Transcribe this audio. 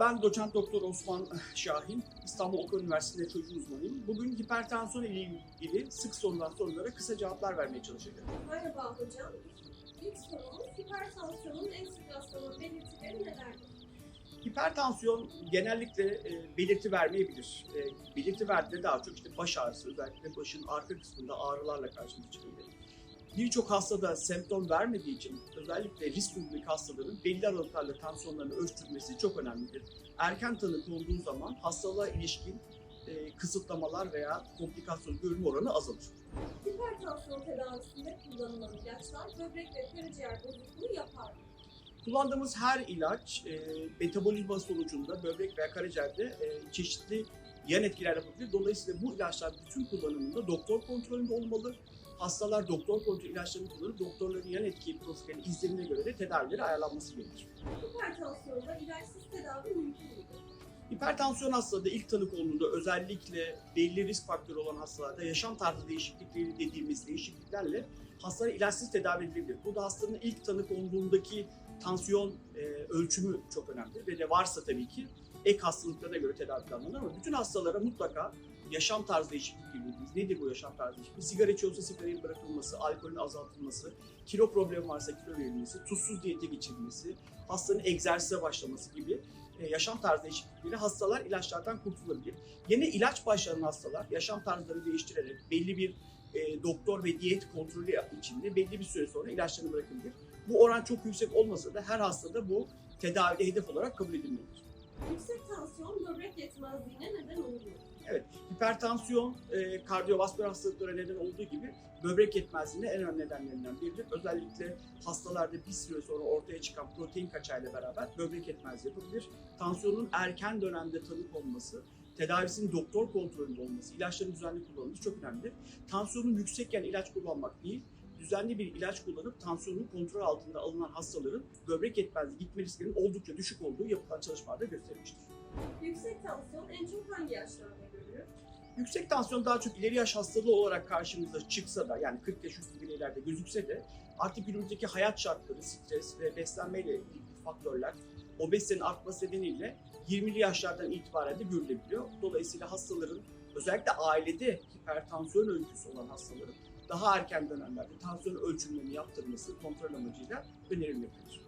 Ben doçent doktor Osman Şahin, İstanbul Okan Üniversitesi'nde çocuğu uzmanıyım. Bugün hipertansiyon ile ilgili sık sorulan sorulara kısa cevaplar vermeye çalışacağım. Merhaba hocam. İlk sorumuz hipertansiyonun en sık rastlanan belirtileri nelerdir? Hipertansiyon genellikle e, belirti vermeyebilir. E, belirti verdiğinde daha çok işte baş ağrısı, özellikle başın arka kısmında ağrılarla karşımıza çıkabilir. Birçok hastada semptom vermediği için özellikle risk grubundaki hastaların belli aralıklarla tansiyonlarını ölçtürmesi çok önemlidir. Erken tanı konduğu zaman hastalığa ilişkin e, kısıtlamalar veya komplikasyon görülme oranı azalır. Hipertansiyon tedavisinde kullanılan ilaçlar böbrek ve karaciğer bozukluğu yapar mı? Kullandığımız her ilaç e, metabolizma sonucunda böbrek veya karaciğerde e, çeşitli yan etkiler yapabilir. Dolayısıyla bu ilaçlar bütün kullanımında doktor kontrolünde olmalı. Hastalar doktor kontrolü ilaçlarını kullanıp doktorların yan etki profilini izlenimine göre de tedavileri ayarlanması gerekir. Hipertansiyonda ilaçsız tedavi mümkün müdür? Hipertansiyon hastalığı ilk tanı konduğunda özellikle belli risk faktörü olan hastalarda yaşam tarzı değişiklikleri dediğimiz değişikliklerle hastalar ilaçsız tedavi edilebilir. Bu da hastanın ilk tanı konduğundaki tansiyon e, ölçümü çok önemli ve de varsa tabii ki ek hastalıklarına göre tedavi planlanır ama bütün hastalara mutlaka yaşam tarzı değişiklikleri dediğimiz nedir bu yaşam tarzı değişikliği? Sigara içiyorsa sigaranın bırakılması, alkolün azaltılması, kilo problemi varsa kilo verilmesi, tuzsuz diyete geçirilmesi, hastanın egzersize başlaması gibi e, yaşam tarzı değişiklikleri hastalar ilaçlardan kurtulabilir. Yine ilaç başlayan hastalar yaşam tarzlarını değiştirerek belli bir e, doktor ve diyet kontrolü içinde belli bir süre sonra ilaçlarını bırakabilir. Bu oran çok yüksek olmasa da her hastada bu tedavide hedef olarak kabul edilmelidir. Yüksek tansiyon böbrek yetmezliğine neden oluyor. Hipertansiyon, e, kardiyovasküler hastalıklara neden olduğu gibi böbrek yetmezliğinin en önemli nedenlerinden biridir. Özellikle hastalarda bir süre sonra ortaya çıkan protein kaçağıyla beraber böbrek yetmezliği yapabilir. Tansiyonun erken dönemde tanı konması, tedavisinin doktor kontrolünde olması, ilaçların düzenli kullanılması çok önemlidir. Tansiyonun yüksekken ilaç kullanmak değil, düzenli bir ilaç kullanıp tansiyonun kontrol altında alınan hastaların böbrek yetmezliği gitme risklerinin oldukça düşük olduğu yapılan çalışmalarda gösterilmiştir. Yüksek tansiyon en çok hangi yaşlarda görülür? Yüksek tansiyon daha çok ileri yaş hastalığı olarak karşımıza çıksa da yani 40 yaş üstü bireylerde gözükse de artık günümüzdeki hayat şartları, stres ve beslenmeyle ilgili faktörler obezitenin artması nedeniyle 20'li yaşlardan itibaren de görülebiliyor. Dolayısıyla hastaların özellikle ailede hipertansiyon öyküsü olan hastaların daha erken dönemlerde tansiyon ölçümlerini yaptırması kontrol amacıyla önerilmektedir.